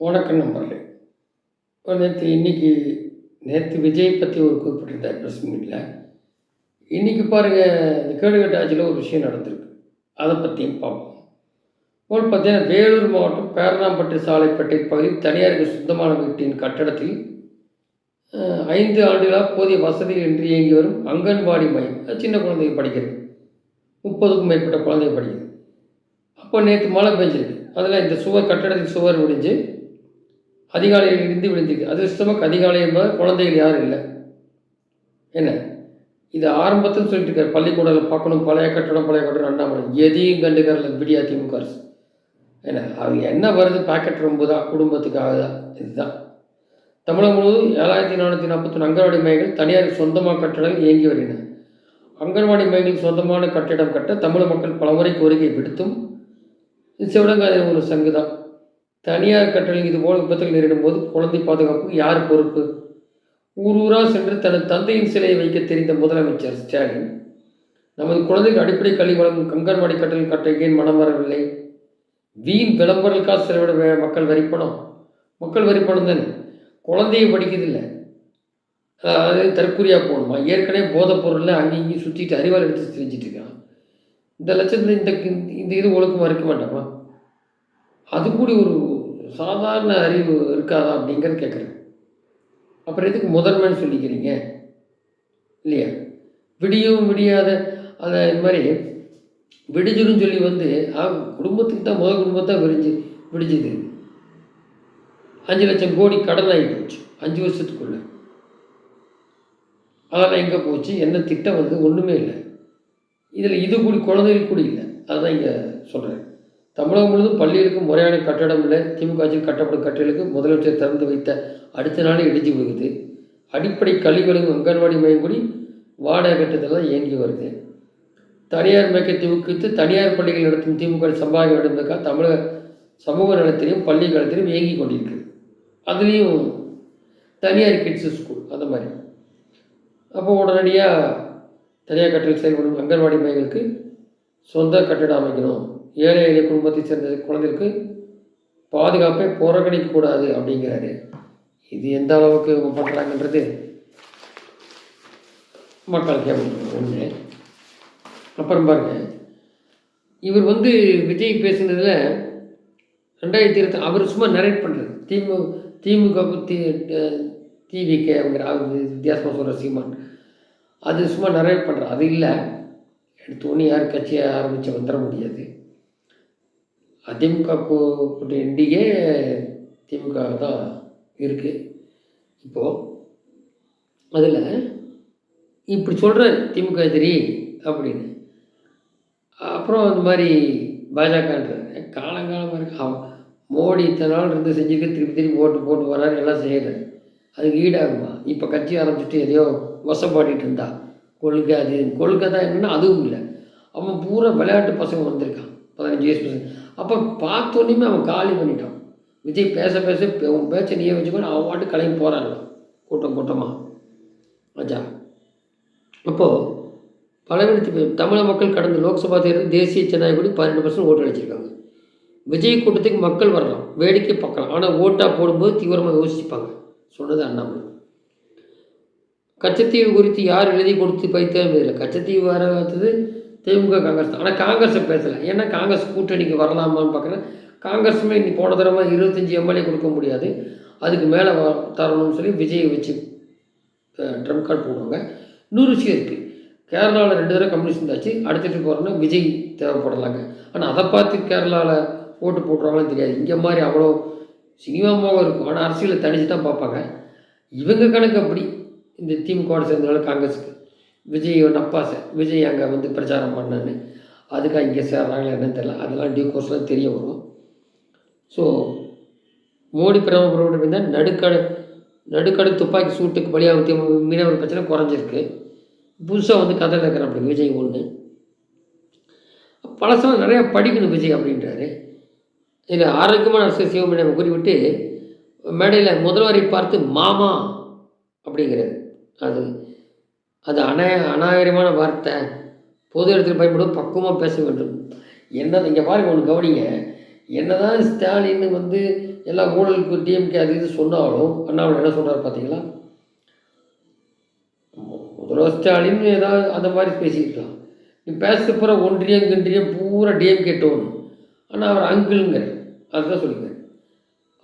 வணக்கம் நண்பர்களே நேற்று இன்னைக்கு நேற்று விஜய் பற்றி ஒரு குறிப்பிட்டிருந்தார் ப்ரெஸ் மீட்டில் இன்றைக்கி பாருங்கள் இந்த கேடுகட்ட ஆட்சியில் ஒரு விஷயம் நடந்திருக்கு. அதை பற்றியும் பார்ப்போம். ஒரு பார்த்தீங்கன்னா வேலூர் மாவட்டம் பேரணாம்பட்டு சாலைப்பட்டை பகுதி தனியாருக்கு சுத்தமான வீட்டின் கட்டடத்தில் ஐந்து ஆண்டுகளாக போதிய வசதிகள் இன்றி இயங்கி வரும் அங்கன்வாடி மையம். சின்ன குழந்தைங்க படிக்கிறது. முப்பதுக்கும் மேற்பட்ட குழந்தைங்க படிக்கிறது. அப்போ நேற்று மழை பெஞ்சிருக்கு. அதில் இந்த சுவர் கட்டடத்தில் சுவர் விடிஞ்சு அதிகாலையில் இருந்து விழுந்திருக்கு. அதிர்ஷ்டமாக அதிகாலை என்பது குழந்தைகள் யாரும் இல்லை. என்ன? இது ஆரம்பத்தில் சொல்லிட்டு இருக்காரு. பள்ளிக்கூடத்தில் பார்க்கணும். பழைய கட்டடம் பழைய கட்டடம் அண்ணாமலை எதையும் கண்டுக்கறல விடியா திமுக அரசு என்ன? அவங்க என்ன வருது? பாக்கெட் ரொம்ப தான் குடும்பத்துக்காக தான் இதுதான். தமிழகம் முழுவதும் ஏழாயிரத்தி நானூற்றி நாற்பத்தொன்று அங்கன்வாடி மையங்கள் தனியார் சொந்தமாக கட்டடங்கள் இயங்கி வருகின்றன. அங்கன்வாடி மையங்கள் சொந்தமான கட்டிடம் கட்ட தமிழக மக்கள் பலமுறை கோரிக்கை விடுத்தும் இது சிவடங்காத ஒரு சங்கு தான். தனியார் கட்டளையும் இது போல விபத்துகள் நேரிடும் போது குழந்தை பாதுகாப்புக்கு யார் பொறுப்பு? ஊர் ஊராக சென்று தனது தந்தையின் சிலையை வைக்க தெரிந்த முதலமைச்சர் ஸ்டாலின் நமது குழந்தைகள் அடிப்படை கல்வி வழங்கும் கங்கன்வாடி கட்டளை கட்ட ஏன் மனம் வரவில்லை? வீண் விளம்பரங்களுக்காக செலவிட வே- மக்கள் வரிப்பணம் மக்கள் வரிப்பணம் தானே? குழந்தையை படிக்கிறதில்ல. அதாவது தற்கொலையாக போகணுமா? ஏற்கனவே போதைப் பொருளில் அங்கேயும் இங்கேயும் சுற்றிட்டு அறிவால் எடுத்து தெரிஞ்சிட்டு இருக்கான். இந்த லட்சத்தில் இந்த இந்த இது ஒழுக்கமாக இருக்க வேண்டாமா அது கூட ஒரு சாதாரண அறிவு இருக்காதா அப்படிங்கிறது கேட்குறேன் அப்புறம் எதுக்கு முதன்மைன்னு சொல்லிக்கிறீங்க? இல்லையா? விடியும் விடியாத அதை இது மாதிரி விடிஞ்சிடும் சொல்லி வந்து குடும்பத்துக்கு தான் முதல் குடும்பத்தான் விரிஞ்சு விடிஞ்சுது. அஞ்சு லட்சம் கோடி கடன் ஆகி போச்சு அஞ்சு வருஷத்துக்குள்ள. அதெல்லாம் எங்கே போச்சு? என்ன திட்டம் வந்து ஒன்றுமே இல்லை. இதில் இது கூடி குழந்தைகள் கூட இல்லை. அதுதான் இங்கே சொல்கிறேன் தமிழகம் முழுவதும் பள்ளிகளுக்கு முறையான கட்டடம் இல்லை. திமுக ஆட்சியில் கட்டப்படும் கட்டிடங்களுக்கு முதலமைச்சர் திறந்து வைத்த அடுத்த நாளே இடிஞ்சு விழுகுது. அடிப்படை கல்விகளும் அங்கன்வாடி மையம் கூடி வாடகை கட்டத்தில் இயங்கி வருது. தனியார் மையத்தை ஊக்குவித்து தனியார் பள்ளிகள் நடத்தும் திமுக சம்பாதிக்க வேண்டும் என்பதற்காக தமிழக சமூக நலத்திலையும் பள்ளி காலத்திலையும் இயங்கி கொண்டிருக்கு. அதுலேயும் தனியார் கிட்ஸ் ஸ்கூல் அந்த மாதிரி. அப்போ உடனடியாக தனியார் கட்டில் செயல்படும் அங்கன்வாடி மையங்களுக்கு சொந்த கட்டிடம் அமைக்கணும். ஏழை எளிய குடும்பத்தை சேர்ந்த குழந்தைக்கு பாதுகாப்பை புறக்கணிக்கக்கூடாது அப்படிங்கிறாரு. இது எந்த அளவுக்கு இவங்க பண்ணுறாங்கன்றது மக்கள் கேட்கணும். ஒன்று அப்புறம் பாருங்க. இவர் வந்து விஜய் பேசுனதில் ரெண்டாயிரத்தி இருபத்தி அவர் சும்மா நரேட் பண்ணுறது திமு திமுக தி டிவிகே அப்படிங்கிற அவர் வித்தியாசமாக சொல்கிற சீமான். அது சும்மா நரேட் பண்ணுற அது இல்லை. எடுத்த யார் கட்சியை ஆரம்பித்து வந்துட முடியாது. அதிமுக கூட்டணி என்டிஏ திமுக தான் இருக்குது இப்போது அதில் இப்படி சொல்கிறார் திமுக எதிரி அப்படின்னு. அப்புறம் அந்த மாதிரி பாஜகன்றார் காலங்காலமாக இருக்கு. அவன் மோடி இத்தனை நாள் இருந்து செஞ்சுக்க திருப்பி திருப்பி ஓட்டு போட்டு வர்றார் எல்லாம் செய்கிறார் அதுக்கு ஈடாகுமா? இப்போ கட்சி ஆரம்பிச்சுட்டு எதையோ வசப்பாடிட்டு இருந்தா. கொள்கை அது கொள்கை தான் என்னென்னா அதுவும் இல்லை. அவன் பூரா விளையாட்டு பசங்க வந்திருக்கான். பதினஞ்சு வயசு பசங்க அப்போ பார்த்தோன்னே அவன் காலி பண்ணிட்டான். விஜய் பேச பேச உன் பேச்சை நீயே வச்சுக்கணும் அவன் பாட்டு கிளம்பி போகிறாங்க கூட்டம் கூட்டமாக ஆச்சா அப்போது பலவீனத்து தமிழக மக்கள் கடந்த லோக்சபா தேர்தல் தேசிய ஜனநாயகப்படி பன்னெண்டு பர்சன்ட் ஓட்டு அடிச்சிருக்காங்க விஜய் கூட்டத்துக்கு மக்கள் வரலாம் வேடிக்கை பார்க்கலாம். ஆனால் ஓட்டாக போடும்போது தீவிரமாக யோசிப்பாங்க. சொன்னது அண்ணாமலை. கச்சத்தீவு குறித்து யார் எழுதி கொடுத்து பைத்தேன் இல்லை கச்சத்தீவு வராதது திமுக காங்கிரஸ். தான் ஆனால் காங்கிரஸை பேசலை. ஏன்னா காங்கிரஸ் கூட்டணிக்கு வரலாமான்னு பார்க்குறேன். காங்கிரஸுமே இன்னைக்கு போன தடவை இருபத்தஞ்சி எம்எல்ஏ கொடுக்க முடியாது. அதுக்கு மேலே தரணும்னு சொல்லி விஜயை வச்சு ட்ரம் கார்டு போடுவாங்க. இன்னொரு விஷயம் இருக்குது கேரளாவில் ரெண்டு தடவை கம்யூனிஸ்ட் இருந்தாச்சு அடுத்துட்டு போகிறோன்னா விஜய் தேவைப்படலாங்க. ஆனால் அதை பார்த்து கேரளாவில் ஓட்டு போட்டுருவாங்கன்னு தெரியாது. இங்கே மாதிரி அவ்வளோ சினிமாவாகவும் இருக்கும். ஆனால் அரசியலை தனிச்சு தான் பார்ப்பாங்க. இவங்க கணக்கு அப்படி. இந்த திமுகவோட சேர்ந்தனால காங்கிரஸுக்கு. விஜய் நப்பாசை. விஜய் அங்கே வந்து பிரச்சாரம் பண்ணான்னு அதுக்காக இங்கே சேர்றாங்களா என்னன்னு தெரியல. அதெல்லாம் டியூ கோர்ஸில் தெரிய வரும். ஸோ மோடி பிரதமர் இருந்தால் நடுக்கடை நடுக்கடை துப்பாக்கி சூட்டுக்கு பலியாகத்திய மீனவர் பிரச்சனை குறைஞ்சிருக்கு. புதுசாக வந்து கதை இருக்கிற அப்படி விஜய் ஒன்று பழசம் நிறையா படிக்கணும் விஜய் அப்படின்றாரு. இதில் ஆரோக்கியமான அரசு சிவமணியம் குறிப்பிட்டு மேடையில் முதல்வரை பார்த்து மாமா அப்படிங்கிறது அது அது அநா அநாகரிகமான வார்த்தை. பொது இடத்தில் பயன்படும் பக்குவமாக பேச வேண்டும். என்ன இங்கே பாருங்க ஒன்று கவனிங்க. என்னதான் ஸ்டாலின் வந்து எல்லா ஊழலுக்கு டிஎம்கே அது இது சொன்னாலும் அண்ணாமலை என்ன சொல்கிறார் பார்த்தீங்களா முதல்வர் ஸ்டாலின் ஏதாவது அந்த மாதிரி பேசிக்கலாம் நீ பேசுகிற பூரா ஒன்றியம் கின்றியம் பூரா டிஎம்கே டோன் ஆனால் அவர் அங்கிள்ங்கிற அதுதான் சொல்லிக்கிறேன்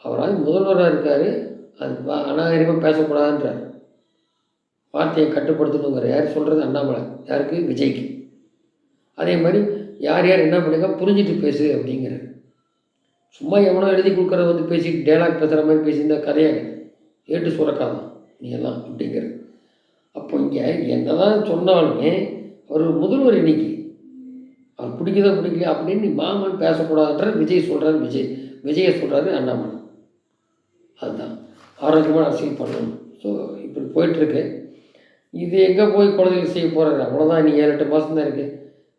அவரால் முதல்வராக இருக்கார். அது அநாகரிகமாக பேசக்கூடாதுன்றார். வார்த்தையை கட்டுப்படுத்தணுங்கிற யார் சொல்கிறது அண்ணாமலை. யாருக்கு? விஜய்க்கு. அதே மாதிரி யார் யார் என்ன பண்ணுங்க? புரிஞ்சுட்டு பேசு அப்படிங்கிற. சும்மா எவனோ எழுதி கொடுக்குறத வந்து பேசி டேலாக் பேசுகிற மாதிரி பேசியிருந்தா கதையாக ஏட்டு சுரக்காதான் நீ எல்லாம் அப்படிங்கிறது அப்போ இங்கே என்னதான் சொன்னாலுமே அவர் முதல்வர் இன்னைக்கு. அவர் பிடிக்குதோ பிடிக்கல அப்படின்னு நீ மாமன் பேசக்கூடாதுன்ற விஜய் சொல்கிறாரு விஜய். விஜயை சொல்கிறாரு அண்ணாமலை. அதுதான். ஆரோக்கியமான அரசியல் பண்ணணும். ஸோ இப்படி போயிட்டுருக்கு இது எங்கே போய் குழந்தைகள் செய்ய போகிறாரு அவ்வளோதான் நீ ஏழு எட்டு மாதம் தான் இருக்குது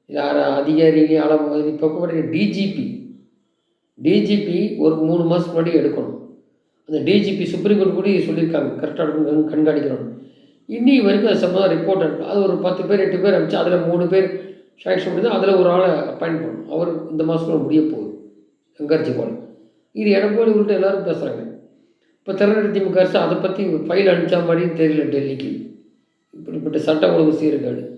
யார் அதிகாரிகளையும் அளவு இப்போ கூட டிஜிபி டிஜிபி ஒரு மூணு மாதத்துக்கு முன்னாடி எடுக்கணும். அந்த டிஜிபி சுப்ரீம் கோர்ட் கூட சொல்லியிருக்காங்க. கரெக்டாக எடுக்கணும் கண்காணிக்கணும். இன்னி வரைக்கும் அது சம்மந்தம் ரிப்போர்ட் இருக்கு அது ஒரு பத்து பேர் எட்டு பேர் அனுப்பிச்சு அதில் மூணு பேர் செலெக்ஷன் பண்ணி அதில் ஒரு ஆளை அப்பாயிண்ட் பண்ணணும். அவர் இந்த மாதத்துல முடிய போகுது. சங்கர்ஜி போல் இது எடப்பாடி உள்ட்ட எல்லோரும் பேசுகிறாங்க இப்போ திறனடி திமுக அரசு அதை பற்றி ஃபைல் அனுப்பிச்சா மாதிரியும் தெரியல டெல்லிக்கு. இப்படிப்பட்ட சட்ட ஒழுங்கு சீர்கேடு.